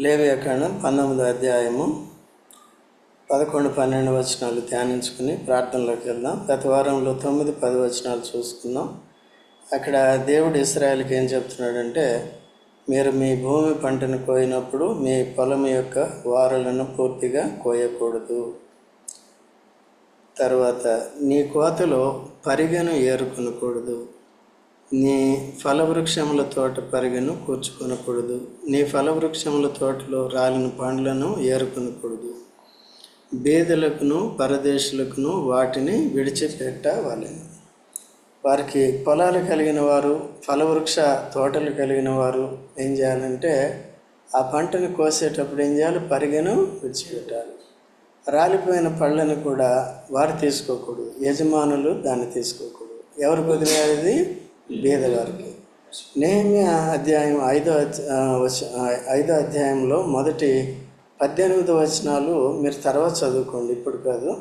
లేవియకాండం పంతొమ్మిదో అధ్యాయము పదకొండు పన్నెండు వచనాలు ధ్యానించుకుని ప్రార్థనలోకి వెళ్దాం. గత వారంలో తొమ్మిది పది వచనాలు చూసుకుందాం. అక్కడ దేవుడు ఇస్రాయల్కి ఏం చెప్తున్నాడంటే మీరు మీ భూమి పంటను కోయినప్పుడు మీ పొలం యొక్క వారలను పూర్తిగా కోయకూడదు. తర్వాత నీ కోతలో పరిగెను ఏరుకొనకూడదు. నీ ఫలవృక్షముల తోట పరిగెను కూర్చుకొనకూడదు. నీ ఫలవృక్షముల తోటలో రాలిన పండ్లను ఏరుకొనకూడదు. బీదలకును పరదేశులకును వాటిని విడిచిపెట్టవలెను. వారికి పొలాలు కలిగిన వారు ఫలవృక్ష తోటలు కలిగిన వారు ఏం చేయాలంటే ఆ పంటను కోసేటప్పుడు ఏం చేయాలి? పరిగెను విడిచిపెట్టాలి. రాలిపోయిన పళ్ళను కూడా వారు తీసుకోకూడదు. యజమానులు దాన్ని తీసుకోకూడదు. ఎవరికి వదిలేది బీదవారికి నేమి అధ్యాయం ఐదో అధ్య- వచ- ఐదో అధ్యాయంలో మొదటి పద్దెనిమిది వచనాలు మీరు తర్వాత చదువుకోండి. ఇప్పుడు కాదు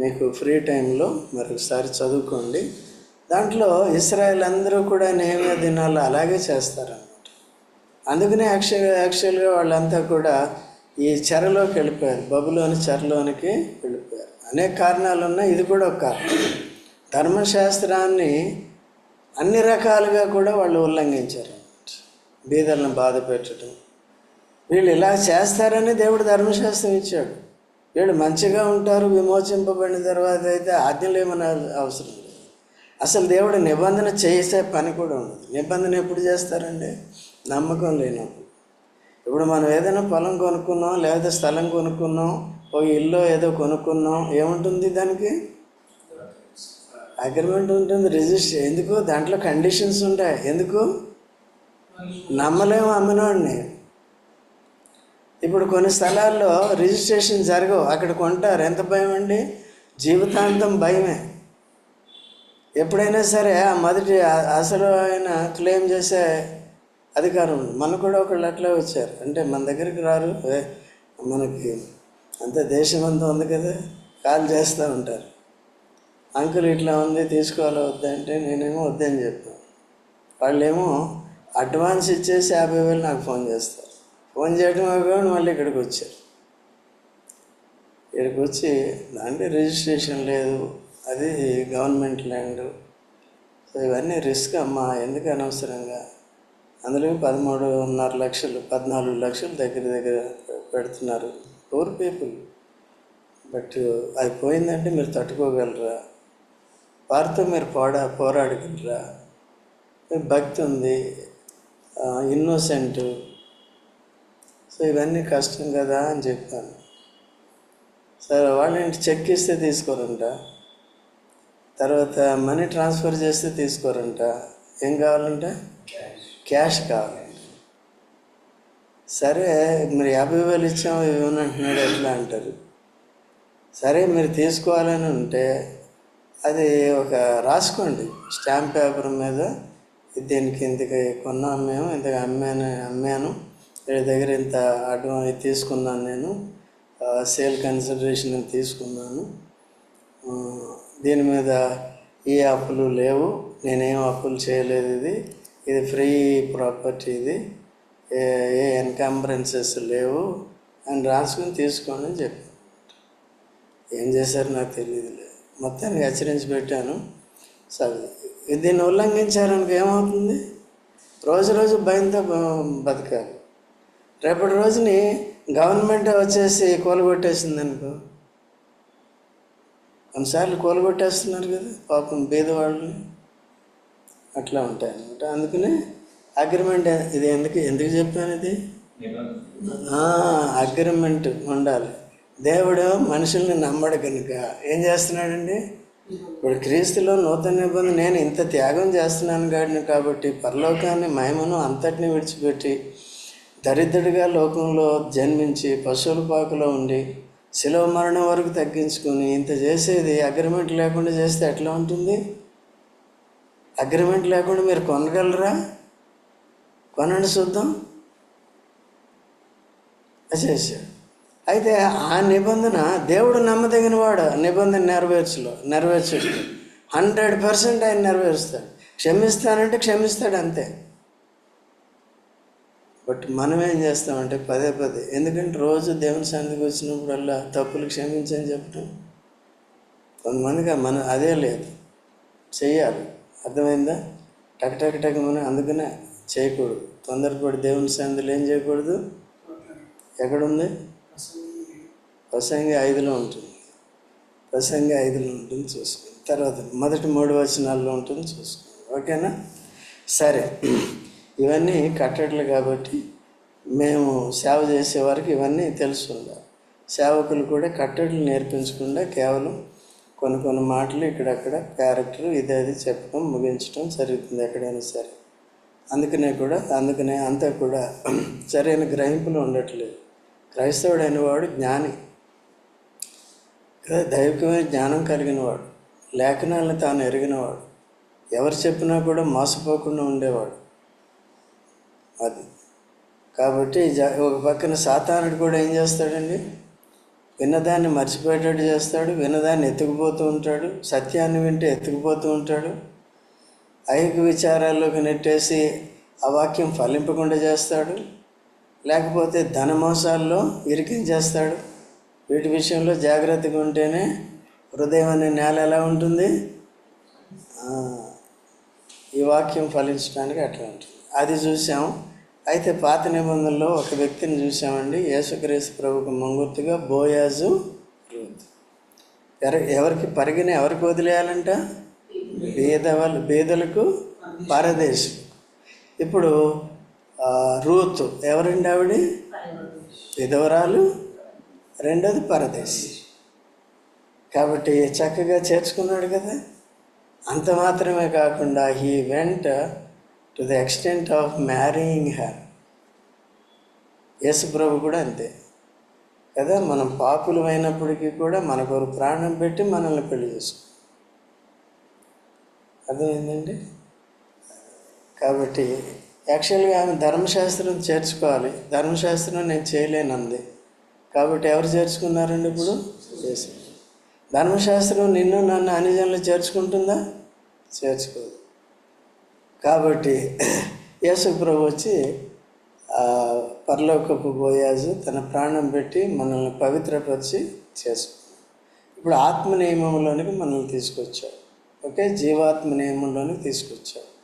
మీకు ఫ్రీ టైంలో మరొకసారి చదువుకోండి. దాంట్లో ఇస్రాయల్ అందరూ కూడా నేమే దినాలు అలాగే చేస్తారన్నమాట. అందుకనే యాక్చువల్ యాక్చువల్గా వాళ్ళంతా కూడా ఈ చెరలోకి వెళ్ళిపోయారు. బబులోని చెరలోనికి వెళ్ళిపోయారు. అనేక కారణాలు ఉన్నాయి ఇది కూడా ఒక కారణం. ధర్మశాస్త్రాన్ని అన్ని రకాలుగా కూడా వాళ్ళు ఉల్లంఘించారు. బీదలను బాధ పెట్టడం. వీళ్ళు ఇలా చేస్తారని దేవుడు ధర్మశాస్త్రం ఇచ్చాడు. వీళ్ళు మంచిగా ఉంటారు విమోచింపబడిన తర్వాత అయితే ఆజ్ఞలు ఏమన్నా అవసరం లేదు. అసలు దేవుడు నిబంధన చేసే పని కూడా ఉండదు. నిబంధన ఎప్పుడు చేస్తారండి? నమ్మకం లేనప్పుడు. ఇప్పుడు మనం ఏదైనా పొలం కొనుక్కున్నాం లేదా స్థలం కొనుక్కున్నాం ఓ ఇల్లు ఏదో కొనుక్కున్నాం ఏముంటుంది దానికి? అగ్రిమెంట్ ఉంటుంది రిజిస్టర్ ఎందుకు? దాంట్లో కండిషన్స్ ఉంటాయి. ఎందుకు? నమ్మలేము అమ్మినోడిని. ఇప్పుడు కొన్ని స్థలాల్లో రిజిస్ట్రేషన్ జరగవు. అక్కడ కొంటారు. ఎంత భయం అండి? జీవితాంతం భయమే. ఎప్పుడైనా సరే ఆ మొదటి అసలు ఆయన క్లెయిమ్ చేసే అధికారం ఉంది. మనకు కూడా ఒకళ్ళు అట్లా వచ్చారు. అంటే మన దగ్గరికి రారు. మనకి అంత దేశం అంతా ఉంది కదా. కాల్ చేస్తూ ఉంటారు. అంకుల్ ఇట్లా ఉంది తీసుకోవాలి వద్దంటే నేనేమో వద్దని చెప్పాను వాళ్ళేమో అడ్వాన్స్ ఇచ్చేసి యాభై వేలు నాకు ఫోన్ చేస్తారు. ఫోన్ చేయడం కాకుండా మళ్ళీ ఇక్కడికి వచ్చారు. ఇక్కడికి వచ్చి దాంట్లో రిజిస్ట్రేషన్ లేదు అది గవర్నమెంట్ ల్యాండ్. సో ఇవన్నీ రిస్క్ అమ్మా ఎందుకు అనవసరంగా? అందులో పదమూడున్నర లక్షలు పద్నాలుగు లక్షలు దగ్గర దగ్గర పెడుతున్నారు. పూర్ పీపుల్ బట్ అది పోయిందంటే మీరు తట్టుకోగలరా? వారితో మీరు పోడా పోరాడగలరా మీకు భక్తి ఉంది ఇన్నోసెంట్ సో ఇవన్నీ కష్టం కదా అని చెప్పాను. సరే వాళ్ళని చెక్ ఇస్తే తీసుకోరంట. తర్వాత మనీ ట్రాన్స్ఫర్ చేస్తే తీసుకోరంట. ఏం కావాలంట? క్యాష్ కావాలంట సరే మీరు యాభై వేలు ఇచ్చాము ఇవ్వను అంటున్నాడు ఎట్లా అంటారు? సరే మీరు తీసుకోవాలని ఉంటే అది ఒక రాసుకోండి. స్టాంప్ పేపర్ మీద దీనికి ఇంతకి కొన్నాం మేము ఇంతకు అమ్మాను అమ్మాను. వీడి దగ్గర ఇంత అడ్వాన్స్ తీసుకున్నాను నేను. సేల్ కన్సిడరేషన్ తీసుకున్నాను. దీని మీద ఏ అప్పులు లేవు. నేనేం అప్పులు చేయలేదు ఇది. ఇది ఫ్రీ ప్రాపర్టీ ఇది. ఏ ఏ ఎన్కంబరెన్సెస్ లేవు. అని రాసుకుని తీసుకోండి అని చెప్పాను. ఏం చేశారు నాకు తెలియదు మొత్తానికి హెచ్చరించి పెట్టాను. సరే దీన్ని ఉల్లంఘించారనుకో ఏమవుతుంది? రోజు రోజు భయంతో బతకాలి. రేపటి రోజుని గవర్నమెంట్ వచ్చేసి కూలగొట్టేసింది అనుకో కొన్నిసార్లు కూలగొట్టేస్తున్నారు కదా పాపం బీదవాళ్ళని అట్లా ఉంటాయి అనమాట అందుకని అగ్రిమెంట్ ఇది ఎందుకు ఎందుకు చెప్పాను ఇది? అగ్రిమెంట్ ఉండాలి. దేవుడు మనుషుల్ని నమ్మడు కనుక. ఏం చేస్తున్నాడండి? ఇప్పుడు క్రీస్తులో నూతన నిబంధన నేను ఇంత త్యాగం చేస్తున్నాను గాడిని కాబట్టి పరలోకాన్ని మహిమను అంతటిని విడిచిపెట్టి దరిద్రుడిగా లోకంలో జన్మించి పశువుల పాకలో ఉండి శిలవ మరణం వరకు తగ్గించుకొని ఇంత చేసేది అగ్రిమెంట్ లేకుండా చేస్తే ఎట్లా ఉంటుంది? అగ్రిమెంట్ లేకుండా మీరు కొనగలరా? కొనండి చూద్దాం. చేశాడు అయితే ఆ నిబంధన దేవుడు నమ్మదగిన వాడు. నిబంధన నెరవేర్చలో నెరవేర్చడు హండ్రెడ్ పర్సెంట్ ఆయన నెరవేరుస్తాడు. క్షమిస్తానంటే క్షమిస్తాడు అంతే. బట్ మనం ఏం చేస్తామంటే పదే పదే ఎందుకంటే రోజు దేవుని సన్నిధికి వచ్చినప్పుడల్లా తప్పులు క్షమించని చెప్పడం కొంతమందికి మన అదే లేదు. చెయ్యాలి. అర్థమైందా? టక్ టక్ టక్ మనం అందుకనే చేయకూడదు. తొందరపడి దేవుని సన్నిధిలో ఏం చేయకూడదు? ఎక్కడుంది ప్రసంగి ఐదులో ఉంటుంది. ప్రసంగి ఐదులో ఉంటుంది చూసుకోండి తర్వాత మొదటి మూడు వచనాల్లో ఉంటుంది చూసుకోండి ఓకేనా? సరే. ఇవన్నీ కట్టడలు కాబట్టి మేము సేవ చేసే వారికి ఇవన్నీ తెలుసు ఉండాలి సేవకులు కూడా కట్టడలు నేర్పించకుండా కేవలం కొన్ని కొన్ని మాటలు ఇక్కడక్కడ క్యారెక్టర్ ఇది అది చెప్పడం ముగించడం జరుగుతుంది ఎక్కడైనా సరే. అందుకనే కూడా అందుకనే అంతా కూడా సరైన గ్రహింపులు ఉండట్లేదు. క్రైస్తవుడైన వాడు జ్ఞాని. కదా దైవికమైన జ్ఞానం కలిగినవాడు. లేఖనాలను తాను ఎరిగినవాడు. ఎవరు చెప్పినా కూడా మోసపోకుండా ఉండేవాడు. అది. కాబట్టి జ- ఒక పక్కన సాతానుడు కూడా ఏం చేస్తాడండి? విన్నదాన్ని మర్చిపోయేటట్టు చేస్తాడు. విన్నదాన్ని ఎత్తుకుపోతూ ఉంటాడు. సత్యాన్ని వింటే ఎత్తుకుపోతూ ఉంటాడు. ఐక విచారాల్లోకి నెట్టేసి ఆ వాక్యం ఫలింపకుండా చేస్తాడు. లేకపోతే ధన మోసాల్లో ఇరికించేస్తాడు వీటి విషయంలో జాగ్రత్తగా ఉంటేనే హృదయం అనే నేల ఎలా ఉంటుంది? ఈ వాక్యం ఫలించడానికి అట్లా ఉంటుంది. అది చూసాం. అయితే పాత నిబంధనలో ఒక వ్యక్తిని చూసామండి. యేసుక్రీస్తు ప్రభుకు మంగుర్తుగా బోయాజు రూత్ ఎవరికి పరిగిన ఎవరికి వదిలేయాలంట? బీద వాళ్ళు బీదలకు పరదేశం. ఇప్పుడు రూత్ ఎవరండి ఆవిడ? విధవరాలు రెండోది పరదేశి. కాబట్టి చక్కగా చేర్చుకున్నాడు కదా. అంత మాత్రమే కాకుండా he went to the extent of marrying her Yesu ప్రభు కూడా అంతే. కదా మనం పాపులు అయినప్పటికీ కూడా మనకొరు ప్రాణం పెట్టి మనల్ని పెళ్ళి చేసుకో అర్థమైందండి? కాబట్టి యాక్చువల్గా ఆమె ధర్మశాస్త్రం చేర్చుకోవాలి. ధర్మశాస్త్రం నేను చేయలేనంది. కాబట్టి ఎవరు చేర్చుకున్నారండి ఇప్పుడు? యేసు ధర్మశాస్త్రం నిన్ను నన్ను అన్ని జనులు చేర్చుకుంటుందా? చేర్చుకోదు. కాబట్టి యేసు ప్రభు వచ్చి పరలోకపు బోయాజు తన ప్రాణం పెట్టి మనల్ని పవిత్రపరిచి చేసుకున్నాడు. ఇప్పుడు ఆత్మ నియమంలోనికి మనల్ని తీసుకొచ్చాడు. ఓకే? జీవాత్మ నియమంలోనికి తీసుకొచ్చాడు.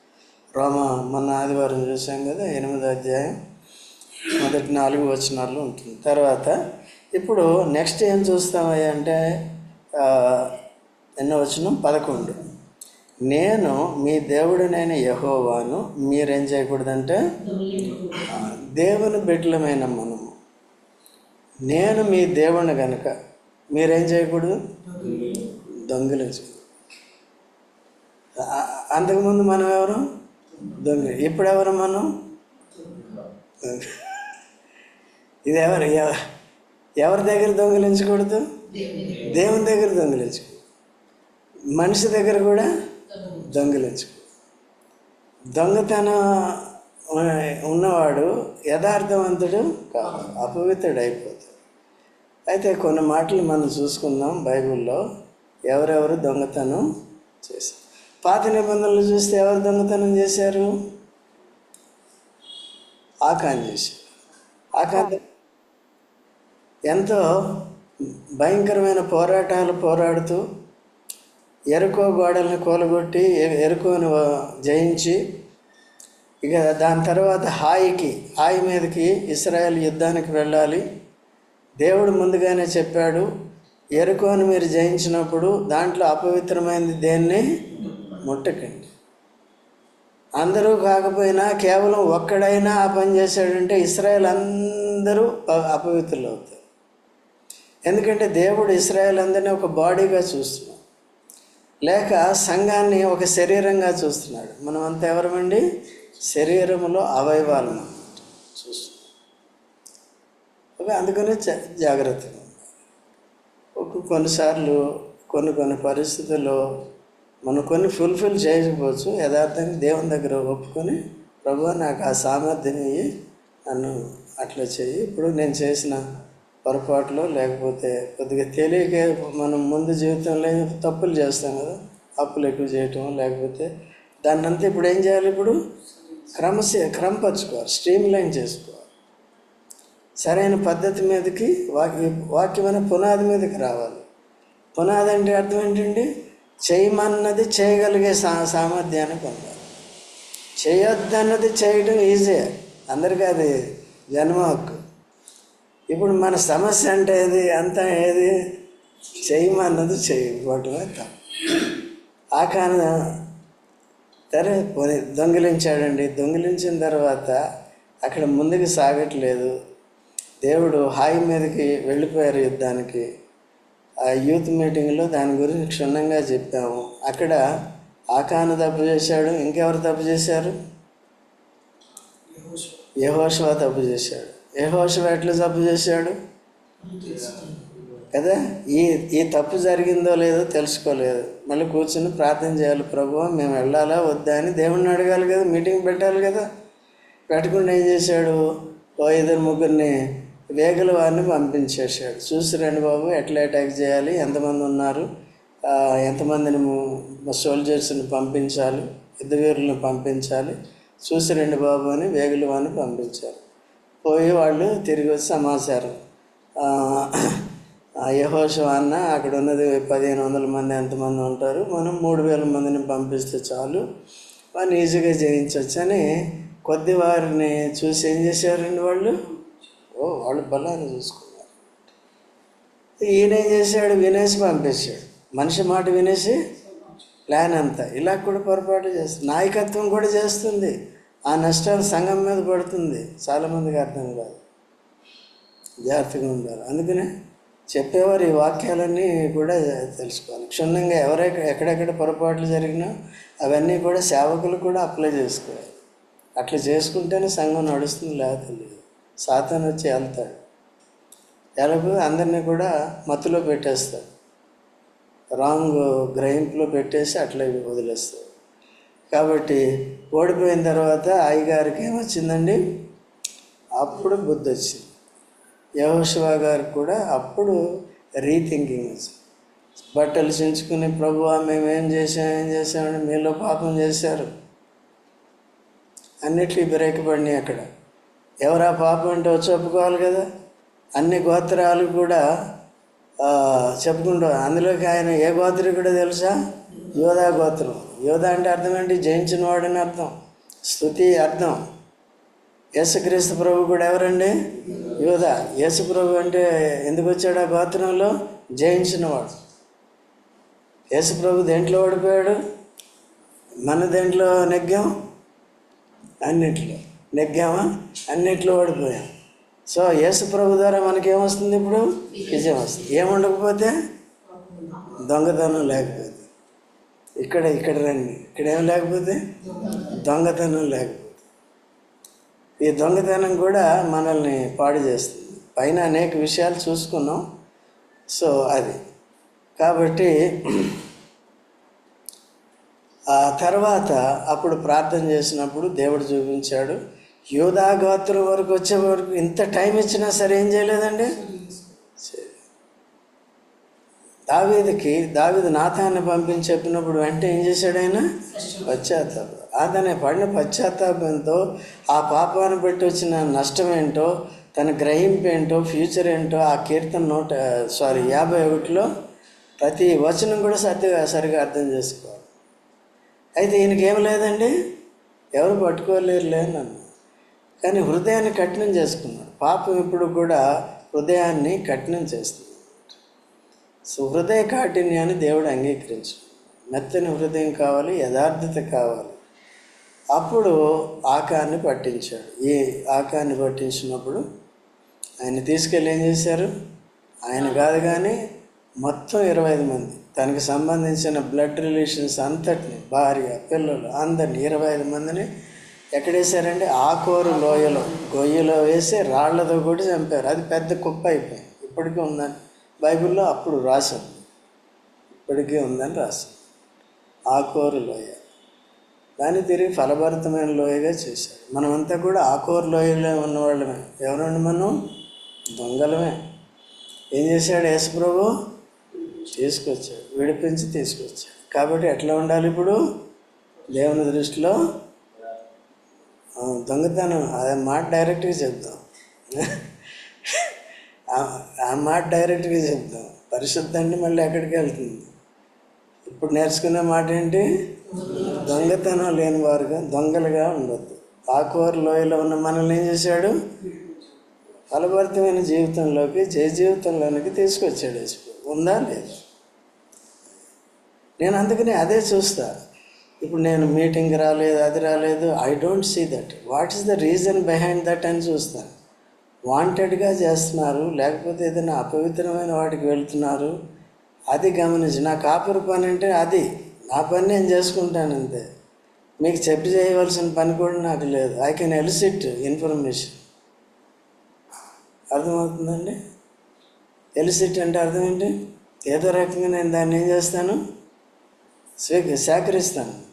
రోమ మొన్న ఆదివారం చూసాం కదా ఎనిమిదో అధ్యాయం. మొదటి నాలుగు వచనాల్లో ఉంటుంది. తర్వాత ఇప్పుడు నెక్స్ట్ ఏం చూస్తామయ్యా అంటే ఎన్నో వచనం? పదకొండు. నేను మీ దేవుడినైన యహోవాను మీరేం చేయకూడదంటే దేవుని బిడ్డలమైన మనము. నేను మీ దేవుని గనుక మీరేం చేయకూడదు? దొంగిలించు అంతకుముందు మనం ఎవరు? దొంగ ఇప్పుడు ఎవరు మనం? ఇది ఎవరు ఎవ- ఎవరి దగ్గర దొంగిలించకూడదు? దేవుని దగ్గర దొంగిలించుకో మనిషి దగ్గర కూడా దొంగిలించకూడదు. దొంగతనం ఉన్నవాడు యథార్థవంతుడు కాదు అపవిత్రుడు అయిపోతాడు అయితే కొన్ని మాటలు మనం చూసుకుందాం బైబిల్లో. ఎవరెవరు దొంగతనం చేశారు? పాత నిబంధనలు చూస్తే ఎవరు దొంగతనం చేశారు? ఆకాన్ చేశారు. ఆకాన్ ఎంతో భయంకరమైన పోరాటాలు పోరాడుతూ ఎరుకో గోడల్ని కూలగొట్టి ఎరుకోను ఎరుకోని జయించి ఇక దాని తర్వాత హాయికి హాయి మీదకి ఇస్రాయల్ యుద్ధానికి వెళ్ళాలి. దేవుడు ముందుగానే చెప్పాడు ఎరుకోని మీరు జయించినప్పుడు దాంట్లో అపవిత్రమైనది దేన్ని? ముట్టకండి. అందరూ కాకపోయినా కేవలం ఒక్కడైనా ఆ పని చేశాడంటే ఇస్రాయల్ అందరూ అపవిత్రులు అవుతారు. ఎందుకంటే దేవుడు ఇస్రాయల్ అందరినీ ఒక బాడీగా చూస్తున్నాడు. లేక సంఘాన్ని ఒక శరీరంగా చూస్తున్నాడు. మనం అంతా ఎవరమండి? శరీరంలో అవయవాలు చూస్తున్నాం. ఓకే అందుకనే జా- జాగ్రత్తగా కొన్నిసార్లు కొన్ని కొన్ని పరిస్థితుల్లో మనం కొన్ని ఫుల్ఫిల్ చేయకపోవచ్చు. యథార్థంగా దేవుని దగ్గర ఒప్పుకొని ప్రభు నాకు ఆ సామర్థ్యం ఇయ్యి నన్ను అట్లా చెయ్యి. ఇప్పుడు నేను చేసిన పొరపాట్లు లేకపోతే కొద్దిగా తెలియక మనం ముందు జీవితంలో తప్పులు చేస్తాం కదా అప్పులు ఎక్కువ చేయటం లేకపోతే దాన్ని అంతా ఇప్పుడు ఏం చేయాలి ఇప్పుడు? క్రమశ క్రమపరచుకోవాలి స్ట్రీమ్ లైన్ చేసుకోవాలి. సరైన పద్ధతి మీదకి వాక్య వాక్యమైన పునాది మీదకి రావాలి. పునాది అంటే అర్థం ఏంటండి? చేయమన్నది చేయగలిగే సా సామర్థ్యాన్ని పొందాలి. చేయొద్దన్నది చేయడం ఈజీ. అందరికీ అది జన్మ హక్కు. ఇప్పుడు మన సమస్య అంటే ఏది? అంతా ఏది? చేయమన్నది చేయకపోవటమే తప్పు ఆ కారణం సరే పోనీ దొంగిలించాడండి. దొంగిలించిన తర్వాత అక్కడ ముందుకు సాగట్లేదు. దేవుడు హాయి మీదకి వెళ్ళిపోయారు యుద్ధానికి. ఆ యూత్ మీటింగ్లో దాని గురించి క్షుణ్ణంగా చెప్పాము. అక్కడ ఆకాను తప్పు చేశాడు. ఇంకెవరు తప్పు చేశారు? యహోషువ తప్పు చేశాడు. యహోషువ ఎట్లా తప్పు చేశాడు? కదా? ఈ ఈ తప్పు జరిగిందో లేదో తెలుసుకోలేదు. మళ్ళీ కూర్చుని ప్రార్థన చేయాలి ప్రభు మేము వెళ్ళాలా? వద్దా? అని దేవుణ్ణి అడగాలి కదా మీటింగ్ పెట్టాలి కదా. పెట్టకుండా ఏం చేశాడు? ఓ ఇద్దరు ముగ్గురిని వేగల వారిని పంపించేశాడు. చూసి రండి బాబు ఎట్లా అటాక్ చేయాలి? ఎంతమంది ఉన్నారు? ఎంతమందిని సోల్జర్స్ని పంపించాలి? యుద్ధ వీరులను పంపించాలి? చూసి రండి బాబు అని వేగుల వారిని పంపించారు. పోయి వాళ్ళు తిరిగి వచ్చి సమాచారం. ఆ, అన్న అక్కడ ఉన్నది పదిహేను వందల మంది ఎంతమంది ఉంటారు? మనం మూడు వేల మందిని పంపిస్తే చాలు. వాడిని ఈజీగా జయించవచ్చు అని కొద్ది వారిని చూసి ఏం చేశారండి వాళ్ళు? ఓ వాళ్ళు బలాన్ని చూసుకున్నారు. ఈయన ఏం చేశాడు? వినేసి పంపించాడు. మనిషి మాట వినేసి ప్లాన్ అంతా. ఇలా కూడా పొరపాటు చేస్తుంది నాయకత్వం కూడా చేస్తుంది. ఆ నష్టాలు సంఘం మీద పడుతుంది. చాలామందికి అర్థం కాదు. జాగ్రత్తగా ఉండాలి. అందుకనే చెప్పేవారు ఈ వాక్యాలన్నీ కూడా తెలుసుకోవాలి. క్షుణ్ణంగా ఎవరెక్కడ ఎక్కడెక్కడ పొరపాట్లు జరిగినా అవన్నీ కూడా సేవకులు కూడా అప్లై చేసుకోవాలి. అట్లా చేసుకుంటేనే సంఘం నడుస్తుంది లేకపోతే లేదు. సాతాన్ వచ్చి వెళ్తాడు ఎలాగో అందరినీ కూడా మత్తులో పెట్టేస్తాడు. రాంగ్ గ్రహింపులో పెట్టేసి అట్లా వదిలేస్తాడు. కాబట్టి ఓడిపోయిన తర్వాత అయ్యగారికి ఏమొచ్చిందండి? అప్పుడు బుద్ధి వచ్చింది యహోశివ గారికి కూడా అప్పుడు రీథింకింగ్ వచ్చింది. బట్టలు చించుకుని ప్రభు మేము ఏం చేసాం ఏం చేసామని మీలో పాపం చేశారు. అన్నిటికీ బ్రేక్ పడినాయి అక్కడ. ఎవరా పాపం అంటే వచ్చి కదా? అన్ని గోత్రాలు కూడా ఆ, అందులోకి ఆయన ఏ గోత్రం కూడా తెలుసా? యోధా గోత్రం. యోధ అంటే అర్థం ఏంటి? జయించిన వాడని అర్థం. స్థుతి అర్థం. యేసుక్రీస్తు ప్రభు కూడా ఎవరండి? యోధ. యేసు ప్రభు అంటే ఎందుకు వచ్చాడు ఆ గోత్రంలో? జయించినవాడు యేసు ప్రభు దేంట్లో ఓడిపోయాడు? మన దేంట్లో నెగ్గాం? అన్నిట్లో. నెగ్గామా? అన్నిట్లో ఓడిపోయాం. సో యేసు ప్రభు ద్వారా మనకేమొస్తుంది ఇప్పుడు? విజయం వస్తుంది. ఏముండకపోతే దొంగతనం లేకపోతే. ఇక్కడ ఇక్కడ రండి. ఇక్కడ ఏం లేకపోతే? దొంగతనం లేకపోతే. ఈ దొంగతనం కూడా మనల్ని పాడు చేస్తుంది. పైన అనేక విషయాలు చూసుకున్నాం. సో అది. కాబట్టి ఆ తర్వాత అప్పుడు ప్రార్థన చేసినప్పుడు దేవుడు చూపించాడు. యోధా గోత్రం వరకు వచ్చే వరకు ఇంత టైం ఇచ్చినా సరే ఏం చేయలేదండి? దావీదికి దావీదు నాథాన్ని పంపించి చెప్పినప్పుడు వెంటనే ఏం చేశాడు ఆయన? పశ్చాత్తాపం అతనే పడిన పశ్చాత్తాపంతో ఆ పాపాన్ని బట్టి వచ్చిన నష్టం ఏంటో తన గ్రహింపు ఏంటో ఫ్యూచర్ ఏంటో ఆ కీర్తన నూట సారీ యాభై ఒకటిలో ప్రతి వచనం కూడా సరిగా సరిగా అర్థం చేసుకోవాలి. అయితే ఈయనకేం లేదండి? ఎవరు పట్టుకోలేరులే అని కానీ హృదయాన్ని కఠినం చేసుకున్నాడు. పాపం ఇప్పుడు కూడా హృదయాన్ని కఠినం చేస్తుంది. సుహృదయ కాఠిన్యాన్ని దేవుడు అంగీకరించు. మెత్తని హృదయం కావాలి యథార్థత కావాలి. అప్పుడు ఆకాన్ని పట్టించాడు. ఈ ఆకాన్ని పట్టించినప్పుడు ఆయన తీసుకెళ్ళి ఏం చేశారు? ఆయన కాదు కానీ మొత్తం ఇరవై ఐదు మంది. తనకు సంబంధించిన బ్లడ్ రిలేషన్స్ అంతటిని భార్య పిల్లలు అందరిని ఇరవై ఐదు మందిని ఎక్కడ వేసారంటే ఆకోరు లోయలో గొయ్యలో వేసి రాళ్ళతో కూడా చంపారు. అది పెద్ద కుప్ప అయిపోయింది. ఇప్పటికీ ఉందని బైబిల్లో అప్పుడు రాశాం ఇప్పటికీ ఉందని రాశాం ఆకోరు లోయ. దాన్ని తిరిగి ఫలభరితమైన లోయగా చేశాడు మనమంతా కూడా ఆకోరు లోయలో ఉన్నవాళ్ళమే. ఎవరండి మనం? దొంగలమే. ఏం చేశాడు యేసుప్రభు? తీసుకొచ్చాడు. విడిపించి తీసుకొచ్చాడు. కాబట్టి ఎట్లా ఉండాలి ఇప్పుడు? దేవుని దృష్టిలో? దొంగతనం. అదే మాట డైరెక్ట్గా చెప్దాం. ఆ- మాట డైరెక్ట్గా చెప్తాం. పరిశుద్ధ అంటే మళ్ళీ ఎక్కడికి వెళ్తుంది? ఇప్పుడు నేర్చుకునే మాట ఏంటి? దొంగతనం లేని వారుగా దొంగలుగా ఉండొద్దు. ఆకువారు లోయలో ఉన్న మనల్ని ఏం చేశాడు? ఫలభరితమైన జీవితంలోకి జయ జీవితంలోనికి తీసుకొచ్చాడు ఉందా లేదు? నేను అందుకని అదే చూస్తా. ఇప్పుడు నేను మీటింగ్ రాలేదు అది రాలేదు. I don't see that what is the reason behind that అని చూస్తాను వాంటెడ్గా చేస్తున్నారు లేకపోతే ఏదైనా అపవిత్రమైన వాటికి వెళ్తున్నారు అది గమనించి. నా కాపురు పని అంటే అది. నా పని నేను చేసుకుంటాను అంతే. మీకు చెప్పి చేయవలసిన పని కూడా నాకు లేదు. ఐ కెన్ ఎలిసిట్ ఇన్ఫర్మేషన్ అర్థమవుతుందండి? ఎలిసిట్ అంటే అర్థం ఏంటి? ఏదో రకంగా నేను దాన్ని ఏం చేస్తాను? స్వీక సేకరిస్తాను.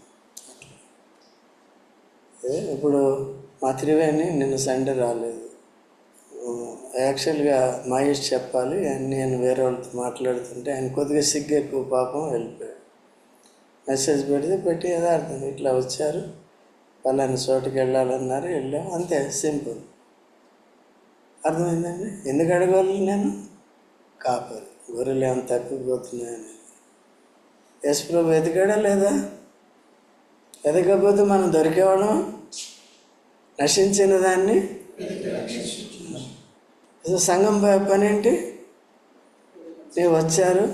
ఇప్పుడు మా త్రివేణి నిన్న సండే రాలేదు. యాక్చువల్గా మహేష్ చెప్పాలి నేను వేరే వాళ్ళతో మాట్లాడుతుంటే ఆయన కొద్దిగా సిగ్గు ఎక్కువ పాపం వెళ్ళిపోయాడు. మెసేజ్ పెడితే పెట్టి యథార్థం ఇట్లా వచ్చారు పలాని చోటుకి వెళ్ళాలన్నారు వెళ్ళాం అంతే సింపుల్. అర్థమైందండి? ఎందుకు అడగాలి నేను? కాపరి గొర్రెలు ఏమైనా తప్పిపోతున్నాయని. యశ్ ప్రభు ఎదిగాడా లేదా? ఎదగకపోతే మనం దొరికేవాళ్ళం? నశించిన దాన్ని? అసలు సంఘం పని ఏంటి మీరు వచ్చారు?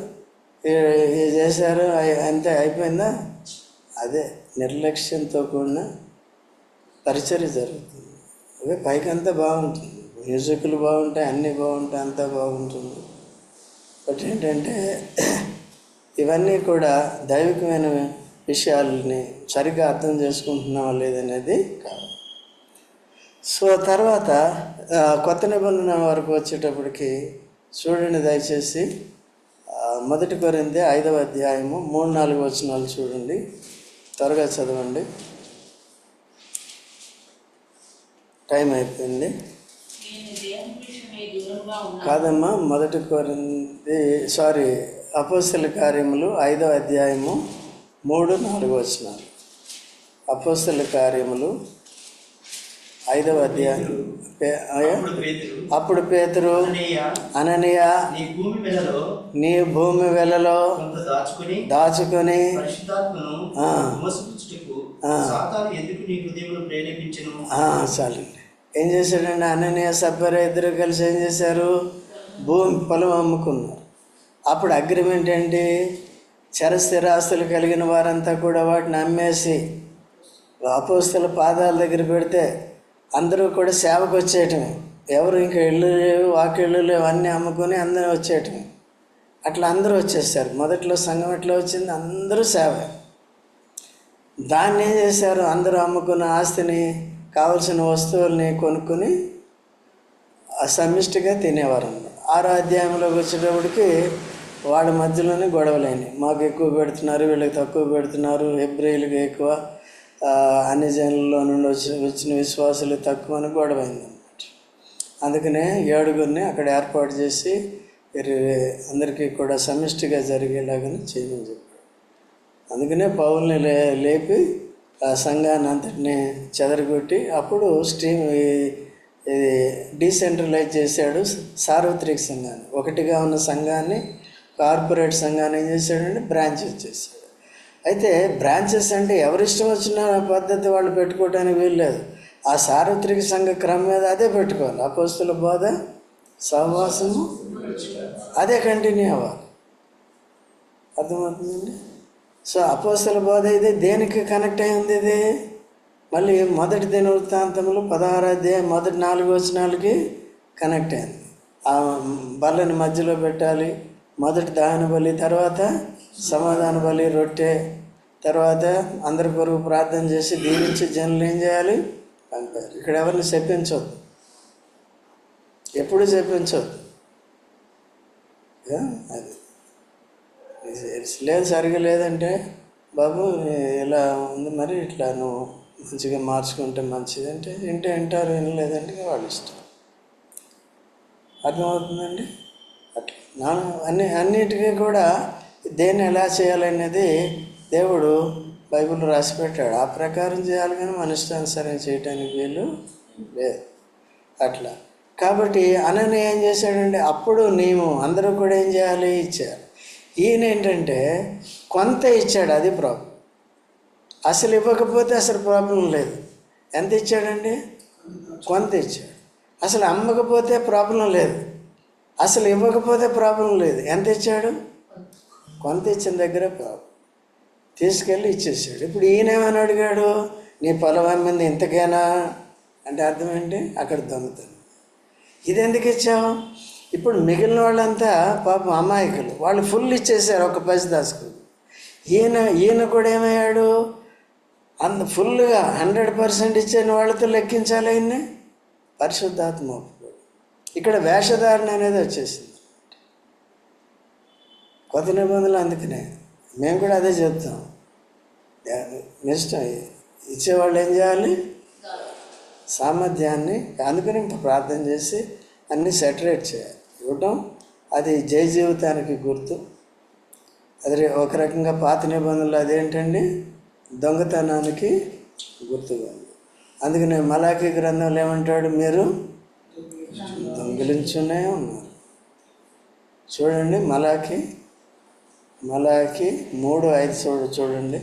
ఇది చేశారు? అంతే అయిపోయిందా? అదే నిర్లక్ష్యంతో కూడిన పరిచర్య జరుగుతుంది. అదే పైకి అంతా బాగుంటుంది. మ్యూజిక్లు బాగుంటాయి అన్నీ బాగుంటాయి అంతా బాగుంటుంది. బట్ ఏంటంటే ఇవన్నీ కూడా దైవికమైన విషయాలని సరిగ్గా అర్థం చేసుకుంటున్నావా లేదనేది కాదు. సో తర్వాత కొత్త నిబంధన వరకు వచ్చేటప్పటికి చూడండి దయచేసి మొదటి కొరింది ఐదవ అధ్యాయము మూడు నాలుగు వచనాలు చూడండి. త్వరగా చదవండి. టైం అయిపోయింది. కాదమ్మా మొదటి కొరింది సారీ అపోస్తుల కార్యములు ఐదవ అధ్యాయము మూడు నాలుగు వచనాలు. అపోస్తుల కార్యములు ఐదవ అధ్యాయం? అప్పుడు పేతురు అననీయ నీ భూమి వెలలో దాచుకొని చాలండి ఏం చేశాడండి అననీయ సబ్బర ఇద్దరు కలిసి ఏం చేశారు? భూమి పొలం అమ్ముకున్నారు. అప్పుడు అగ్రిమెంట్ ఏంటి? చరస్థిరాస్తులు కలిగిన వారంతా కూడా వాటిని అమ్మేసి అపోస్తుల పాదాల దగ్గర పెడితే అందరూ కూడా సేవకు వచ్చేయటమే. ఎవరు ఇంకా ఇళ్ళు లేవు వాకిళ్ళు లేవు అన్నీ అమ్ముకొని అందరూ వచ్చేయటమే. అట్లా అందరూ వచ్చేసారు. మొదట్లో సంఘం ఎట్లా వచ్చింది? అందరూ సేవ. దాన్ని ఏం చేశారు? అందరూ అమ్ముకున్న ఆస్తిని కావలసిన వస్తువుల్ని కొనుక్కొని సమిష్టిగా తినేవారు ఆరో అధ్యాయంలోకి వచ్చేటప్పటికి వాళ్ళ మధ్యలోనే గొడవలైనవి మాకు ఎక్కువ పెడుతున్నారు వీళ్ళకి తక్కువ పెడుతున్నారు హెబ్రిలకు ఎక్కువ. అన్ని జనుల్లో నుండి వచ్చి వచ్చిన విశ్వాసులు తక్కువ అని గొడవైంది అనమాట అందుకనే ఏడుగురిని అక్కడ ఏర్పాటు చేసి అందరికీ కూడా సమిష్టిగా జరిగేలాగా చేయమని చెప్పాడు. అందుకనే పౌల్ని లే లేపి ఆ సంఘాన్ని అంతటిని చెదరగొట్టి అప్పుడు స్ట్రీమ్ ఇది డీసెంట్రలైజ్ చేశాడు సార్వత్రిక సంఘాన్ని. ఒకటిగా ఉన్న సంఘాన్ని కార్పొరేట్ సంఘాన్ని ఏం చేశాడంటే బ్రాంచెస్ చేశాడు. అయితే బ్రాంచెస్ అంటే ఎవరిష్టం వచ్చిన పద్ధతి వాళ్ళు పెట్టుకోవడానికి వీల్లేదు ఆ సార్వత్రిక సంఘ క్రమం మీద అదే పెట్టుకోవాలి. అపోస్తుల బోధ సహవాసము అదే కంటిన్యూ అవ్వాలి. అర్థమవుతుందండి? సో అపోస్తుల బోధ ఇది. దేనికి కనెక్ట్ అయి ఉంది ఇది? మళ్ళీ మొదటి దిన వృత్తాంతంలో పదహారు అధ్యాయం మొదటి నాలుగు వచనాలకి కనెక్ట్ అయింది. ఆ బల్లని మధ్యలో పెట్టాలి. మొదటి దహన బలి తర్వాత సమాధాన బలి రొట్టె. తర్వాత అందరి కొరకు ప్రార్థన చేసి దీవించి జనులు ఏం చేయాలి? పంపారు ఇక్కడ ఎవరిని చెప్పించవద్దు ఎప్పుడు చెప్పించవద్దు అది. లేదు సరిగా లేదంటే బాబు ఇలా ఉంది మరి ఇట్లా నువ్వు మంచిగా మార్చుకుంటే మంచిది అంటే వింటే వింటారు వినలేదంటే వాళ్ళు వాళ్ళ ఇష్టం. అర్థమవుతుందండి? అట్లా. నా అన్ని అన్నిటికీ కూడా దేన్ని ఎలా చేయాలనేది దేవుడు బైబిల్ రాసి పెట్టాడు ఆ ప్రకారం చేయాలి కానీ మన ఇష్టానుసారం చేయటానికి వీలు లేదు. అట్లా. కాబట్టి అనని ఏం చేశాడంటే అప్పుడు నీవు అందరూ కూడా ఏం చేయాలి? ఇచ్చారు. ఈయన ఏంటంటే కొంత ఇచ్చాడు అది ప్రాబ్లం. అసలు ఇవ్వకపోతే అసలు ప్రాబ్లం లేదు. ఎంత ఇచ్చాడండి? కొంత ఇచ్చాడు. అసలు అమ్మకపోతే ప్రాబ్లం లేదు. అసలు ఇవ్వకపోతే ప్రాబ్లం లేదు. ఎంత ఇచ్చాడు? కొంత ఇచ్చిన దగ్గర ప్రాబ్లం తీసుకెళ్ళి ఇచ్చేసాడు. ఇప్పుడు ఈయనేమని అడిగాడు? నీ పొలం అమ్మింది ఇంతకేనా? అంటే అర్థం ఏంటి? అక్కడ దొంగతనం. ఇది ఎందుకు ఇచ్చావు? ఇప్పుడు మిగిలిన వాళ్ళంతా పాపం అమాయకులు. వాళ్ళు ఫుల్ ఇచ్చేసారు ఒక పసిదాసుకు ఈయన ఈయన కూడా ఏమయ్యాడు? అంత ఫుల్గా హండ్రెడ్ పర్సెంట్ ఇచ్చిన వాళ్ళతో లెక్కించాలి ఆయన్ని? పరిశుద్ధాత్మ ఇక్కడ వేషధారణ అనేది వచ్చేసింది. కొత్త నిబంధనలు అందుకనే. మేము కూడా అదే చెప్తాం. నిష్టం ఇచ్చేవాళ్ళు ఏం చేయాలి? సామర్థ్యాన్ని అందుకని ఇంకా ప్రార్థన చేసి అన్నీ సెటరేట్ చేయాలి. ఇవ్వటం అది జయ జీవితానికి గుర్తు. అది ఒక రకంగా పాత నిబంధనలు అదేంటండి? దొంగతనానికి గుర్తుగా ఉంది. అందుకని మలాఖీ గ్రంథంలో ఏమంటాడు మీరు? దొంగిలించునే ఉన్నారు. చూడండి మలాఖీ మలాకి మూడు ఐదు చూడ చూడండి.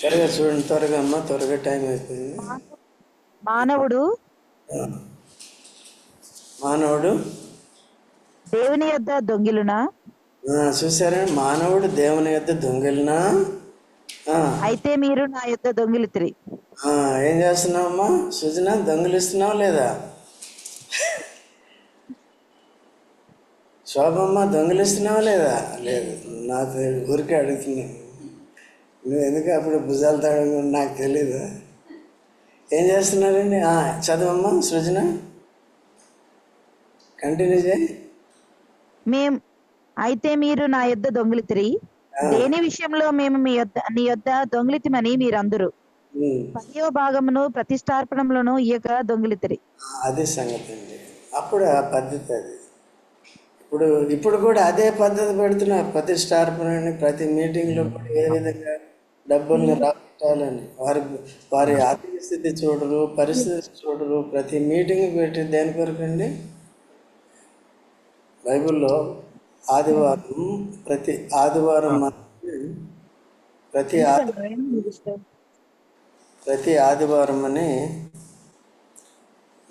త్వరగా చూడండి త్వరగా అమ్మ త్వరగా టైం అయిపోయింది. మానవుడు. మానవుడు దేవుని యొద్ద దొంగిలునా? చూసారా? మానవుడు దేవుని యొద్ద దొంగిలినా? అయితే మీరు నా యొద్ద దొంగిలితిరి. ఆ, ఏం చేస్తున్నావమ్మా సుజన దొంగిలిస్తున్నావు లేదా? శోభమ్మ దొంగిలిస్తున్నావా లేదా? లేదు నాకు ఊరికే అడుగుతున్నాను నువ్వు ఎందుకు అప్పుడు భుజాలు తాగడం నాకు తెలీదు? ఏం చేస్తున్నారండి? ఆ, చదవమ్మా సృజన. కంటిన్యూ చేయి. మేం అయితే మీరు నా యొద్ద దొంగిలితిరి. దేని విషయంలో మేము మీ యొద్ద నీ యొద్ద దొంగిలితిమని మీరందరూ. పదియో భాగమును ప్రతిష్టార్పణంలోను ఇయ్యక దొంగిలితిరి. అదే సంగతి అండి. అప్పుడు ఆ పద్ధతి అది. ఇప్పుడు ఇప్పుడు కూడా అదే పద్ధతి పెడుతున్నారు ప్రతి స్టార్పణని ప్రతి మీటింగ్లో కూడా ఏ విధంగా డబ్బుల్ని రాబట్టాలని. వారి వారి ఆర్థిక స్థితి చూడరు పరిస్థితి చూడరు. ప్రతి మీటింగ్ పెట్టి దేని కొరకు అండి బైబిల్లో ఆదివారం ప్రతి ఆదివారం ప్రతి ఆదివారం ప్రతి ఆదివారం అని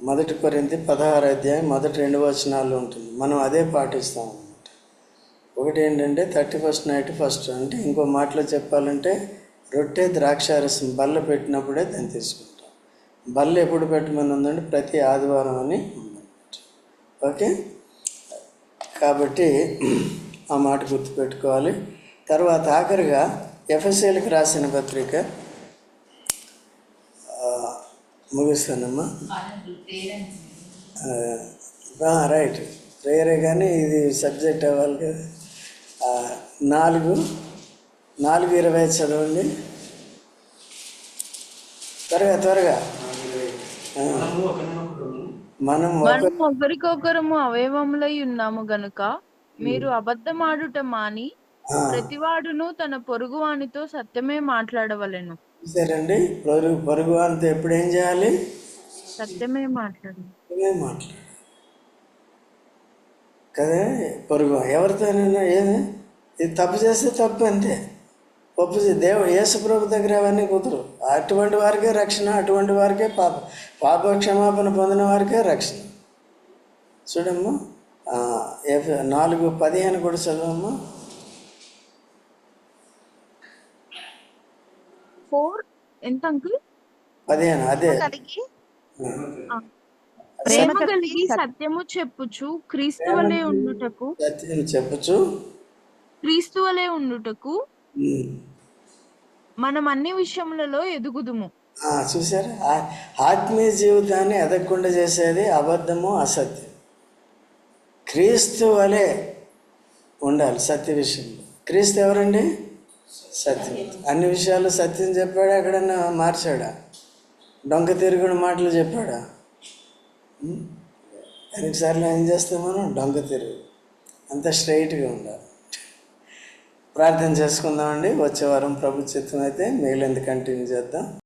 మొదటి కొరింది పదహారు అధ్యాయం మొదటి రెండు వచనాలు ఉంటుంది. మనం అదే పాటిస్తాం అనమాట ఒకటి ఏంటంటే థర్టీ ఫస్ట్ నైట్ ఫస్ట్ అంటే ఇంకో మాటలో చెప్పాలంటే రొట్టె ద్రాక్షారసం బల్ల పెట్టినప్పుడే దాన్ని తీసుకుంటాం. బల్ల ఎప్పుడు పెట్టమని ఉందంటే ప్రతి ఆదివారం అని ఉందన్నమాట. ఓకే? కాబట్టి ఆ మాట గుర్తుపెట్టుకోవాలి. తర్వాత ఆఖరిగా ఎఫ్ఎస్ఏలకు రాసిన పత్రిక ముగిస్తానమ్మా. రైట్. ప్రేయరే కానీ ఇది సబ్జెక్ట్ అవ్వాలి కదా. నాలుగు నాలుగు ఇరవై చదవండి. త్వరగా త్వరగా. మనం ఒకరికొకరము అవయవములై ఉన్నాము గనుక మీరు అబద్ధమాడుట మాని ప్రతివాడును తన పొరుగువానితో సత్యమే మాట్లాడవలెను. చూసారండి పొరుగు పొరుగు అంతా ఎప్పుడు ఏం చేయాలి? సత్యమే మాట్లాడు మాట్లాడు. కదా పొరుగు. ఎవరితోనైనా ఏది ఇది తప్పు చేస్తే తప్పు అంతే. ఒప్పు చే- దేవుడు యేసు ప్రభు దగ్గర అవన్నీ కుదరు అటువంటి వారికే రక్షణ అటువంటి వారికే పాప. పాప క్షమాపణ పొందిన వారికే రక్షణ. చూడమ్మా. నాలుగు పదిహేను కూడా చదవమ్మా. ఫోర్? ఎంత అంకుల్? అదే. కలిగి ఆ. ప్రేమ కలిగి సత్యము చెప్పుచు క్రీస్తు వలె ఉండుటకు. సత్యం చెప్పచ్చు క్రీస్తు వలె ఉండుటకు. మనం అన్ని విషయములలో ఎదుగుదుము. ఆ, చూసారా ఆత్మీయ జీవితాన్ని ఎదగకుండా చేసేది అబద్ధము అసత్యం. క్రీస్తు వలె ఉండాలి సత్య విషయంలో. క్రీస్తు ఎవరండి? సత్యం. అన్ని విషయాలు సత్యం చెప్పాడా? ఎక్కడన్నా మార్చాడా? డొంక తిరుగుడు మాటలు చెప్పాడా? ఎన్నిసార్లు ఏం చేస్తాం మనం? డొంక తిరుగు అంత స్ట్రైట్గా ఉండాలి. ప్రార్థన చేసుకుందామండి. వచ్చే వారం ప్రభు చిత్తం అయితే మిగిలింది కంటిన్యూ చేద్దాం.